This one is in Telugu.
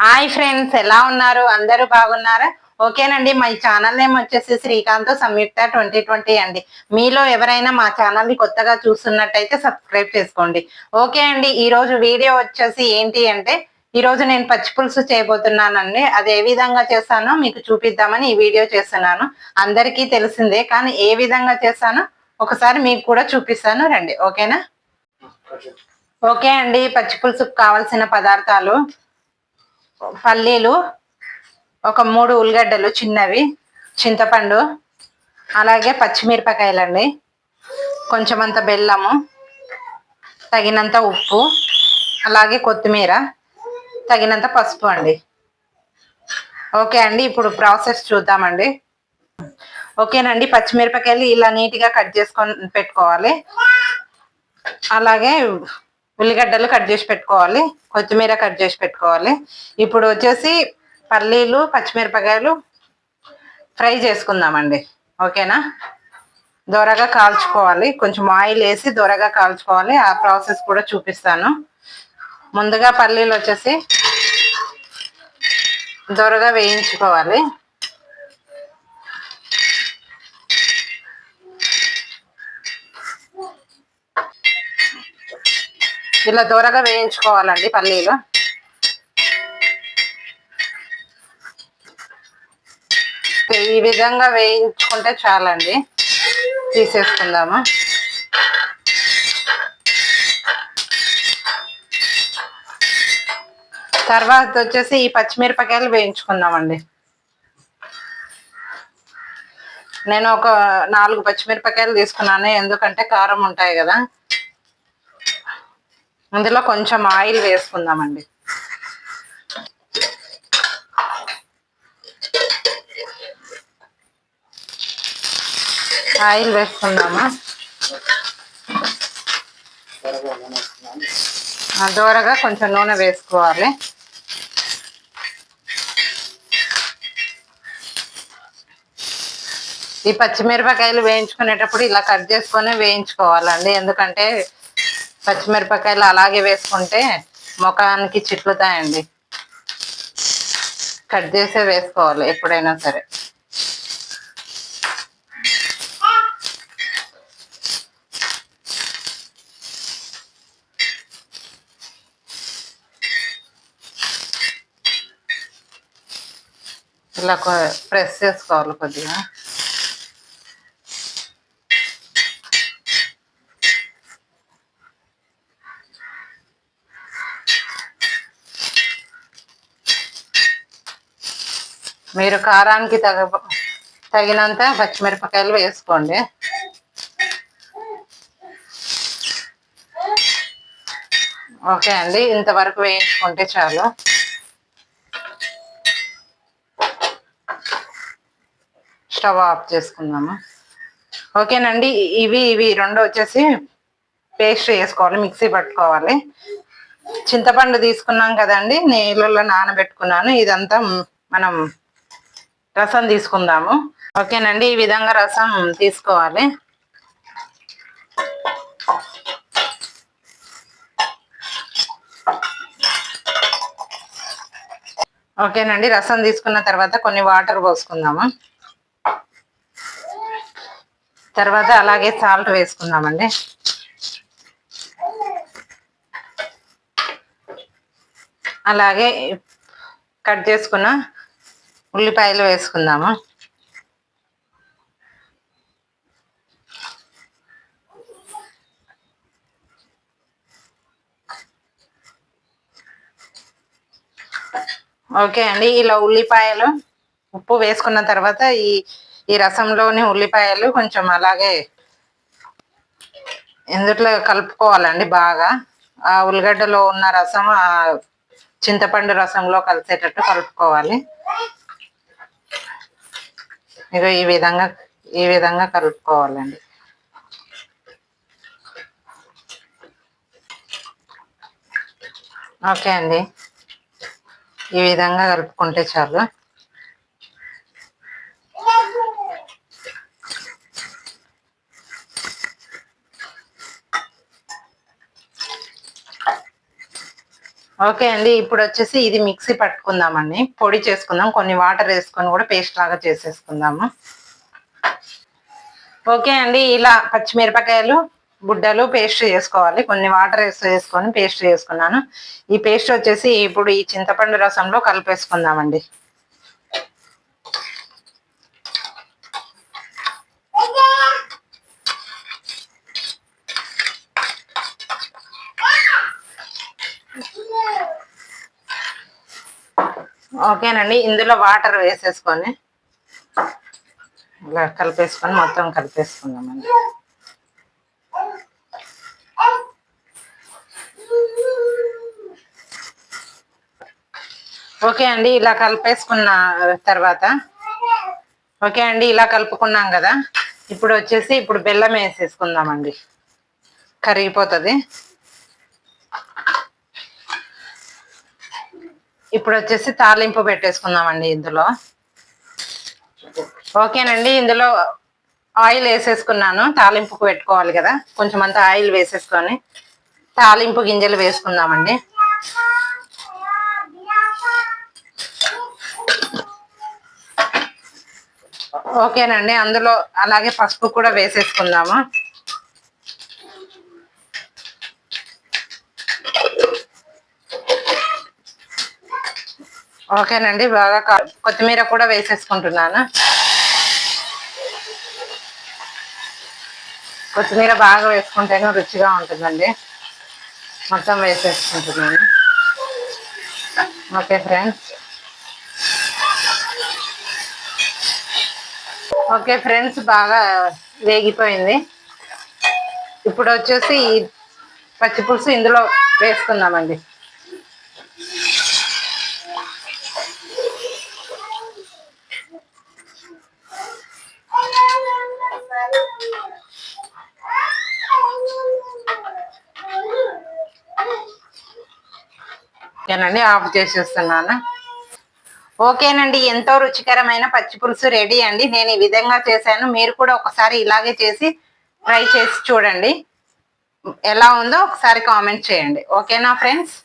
హాయ్ ఫ్రెండ్స్ ఎలా ఉన్నారు? అందరూ బాగున్నారా? ఓకేనండి మా ఛానల్ నేమ్ వచ్చేసి శ్రీకాంత్ సంయుక్త ట్వంటీ ట్వంటీ అండి. మీలో ఎవరైనా మా ఛానల్ని కొత్తగా చూస్తున్నట్టయితే సబ్స్క్రైబ్ చేసుకోండి. ఓకే అండి ఈరోజు వీడియో వచ్చేసి ఏంటి అంటే ఈరోజు నేను పచ్చి పులుసు చేయబోతున్నానండి. అది ఏ విధంగా చేస్తానో మీకు చూపిద్దామని ఈ వీడియో చేస్తున్నాను. అందరికీ తెలిసిందే కానీ ఏ విధంగా చేస్తానో ఒకసారి మీకు కూడా చూపిస్తాను. రండి ఓకేనా? ఓకే అండి పచ్చి పులుసుకు కావాల్సిన పదార్థాలు. పల్లీలు ఒక మూడు ఉల్లిగడ్డలు చిన్నవి చింతపండు అలాగే పచ్చిమిరపకాయలండి. కొంచెమంత బెల్లము తగినంత ఉప్పు అలాగే కొత్తిమీర తగినంత పసుపు అండి. ఓకే అండి ఇప్పుడు ప్రాసెస్ చూద్దామండి. ఓకేనండి పచ్చిమిరపకాయలు ఇలా నీట్గా కట్ చేసుకొని పెట్టుకోవాలి. అలాగే ఉల్లిగడ్డలు కట్ చేసి పెట్టుకోవాలి. కొత్తిమీర కట్ చేసి పెట్టుకోవాలి. ఇప్పుడు వచ్చేసి పల్లీలు పచ్చిమిరపకాయలు ఫ్రై చేసుకుందామండి. ఓకేనా? దొరగా కాల్చుకోవాలి. కొంచెం ఆయిల్ వేసి దొరగా కాల్చుకోవాలి. ఆ ప్రాసెస్ కూడా చూపిస్తాను. ముందుగా పల్లీలు వచ్చేసి దొరగా వేయించుకోవాలి. ఇలా దూరగా వేయించుకోవాలండి పల్లీలు. ఈ విధంగా వేయించుకుంటే చాలండి. తీసేసుకుందాము. తర్వాత వచ్చేసి ఈ పచ్చిమిరపకాయలు వేయించుకుందామండి. నేను ఒక నాలుగు పచ్చిమిరపకాయలు తీసుకున్నాను ఎందుకంటే కారం ఉంటాయి కదా. అందులో కొంచెం ఆయిల్ వేసుకుందామండి. ఆయిల్ వేసుకుందామా? దోరగా కొంచెం నూనె వేసుకోవాలి. ఈ పచ్చిమిరపకాయలు వేయించుకునేటప్పుడు ఇలా కట్ చేసుకొని వేయించుకోవాలండి. ఎందుకంటే పచ్చిమిరపకాయలు అలాగే వేసుకుంటే ముఖానికి చిట్లుతాయండి. కట్ చేసే వేసుకోవాలి ఎప్పుడైనా సరే. ఇలా ప్రెస్ చేసుకోవాలి కొద్దిగా. మీరు కారానికి తగ తగినంత పచ్చిమిరపకాయలు వేసుకోండి. ఓకే అండి ఇంతవరకు వేయించుకుంటే చాలు. స్టవ్ ఆఫ్ చేసుకుందాము. ఓకేనండి ఇవి ఇవి రెండు వచ్చేసి పేస్ట్ చేసుకోవాలి మిక్సీ పట్టుకోవాలి. చింతపండు తీసుకున్నాం కదండి నీళ్ళల్లో నానబెట్టుకున్నాను. ఇదంతా మనం రసం తీసుకుందాము. ఓకేనండి ఈ విధంగా రసం తీసుకోవాలి. ఓకేనండి రసం తీసుకున్న తర్వాత కొన్ని వాటర్ పోసుకుందాము. తర్వాత అలాగే సాల్ట్ వేసుకుందామండి. అలాగే కట్ చేసుకున్న ఉల్లిపాయలు వేసుకుందాము? ఓకే అండి ఇలా ఉల్లిపాయలు ఉప్పు వేసుకున్న తర్వాత ఈ ఈ రసంలోని ఉల్లిపాయలు కొంచెం అలాగే ఇందుట్లో కలుపుకోవాలండి బాగా. ఆ ఉల్లిగడ్డలో ఉన్న రసం ఆ చింతపండు రసంలో కలిసేటట్టు కలుపుకోవాలి. ఇక ఈ విధంగా ఈ విధంగా కలుపుకోవాలండి. ఓకే అండి. ఈ విధంగా కలుపుకుంటే చాలు. ఓకే అండి ఇప్పుడు వచ్చేసి ఇది మిక్సీ పట్టుకుందామండి. పొడి చేసుకుందాం కొన్ని వాటర్ వేసుకొని కూడా పేస్ట్ లాగా చేసేసుకుందాము. ఓకే అండి ఇలా పచ్చిమిరపకాయలు గుడ్డలు పేస్ట్ చేసుకోవాలి. కొన్ని వాటర్ వేసి వేసుకొని పేస్ట్ చేసుకున్నాను. ఈ పేస్ట్ వచ్చేసి ఇప్పుడు ఈ చింతపండు రసంలో కలిపేసుకుందామండి. ఓకేనండి ఇందులో వాటర్ వేసేసుకొని ఇలా కలిపేసుకొని మొత్తం కలిపేసుకుందామండి. ఓకే అండి ఇలా కలిపేసుకున్న తర్వాత ఓకే అండి ఇలా కలుపుకున్నాం కదా ఇప్పుడు వచ్చేసి ఇప్పుడు బెల్లం వేసేసుకుందామండి. కరిగిపోతుంది. ఇప్పుడు వచ్చేసి తాలింపు పెట్టేసుకుందామండి ఇందులో. ఓకేనండి ఇందులో ఆయిల్ వేసేసుకున్నాను. తాలింపుకు పెట్టుకోవాలి కదా కొంచెం అంత ఆయిల్ వేసేసుకొని తాలింపు గింజలు వేసుకుందామండి. ఓకేనండి అందులో అలాగే పసుపు కూడా వేసేసుకుందాము. ఓకేనండి బాగా కొత్తిమీర కూడా వేసేసుకుంటున్నాను. కొత్తిమీర బాగా వేసుకుంటేనే రుచిగా ఉంటుందండి. మొత్తం వేసేసుకుంటున్నాను. Okay friends. ఓకే ఫ్రెండ్స్ బాగా వేగిపోయింది. ఇప్పుడు వచ్చేసి పచ్చిపులుసు ఇందులో వేసుకుందామండి. ఓకేనండి ఆఫ్ చేసేస్తున్నాను. ఓకేనండి ఎంతో రుచికరమైన పచ్చి పులుసు రెడీ అండి. నేను ఈ విధంగా చేశాను. మీరు కూడా ఒకసారి ఇలాగే చేసి ట్రై చేసి చూడండి. ఎలా ఉందో ఒకసారి కామెంట్ చేయండి. ఓకేనా ఫ్రెండ్స్?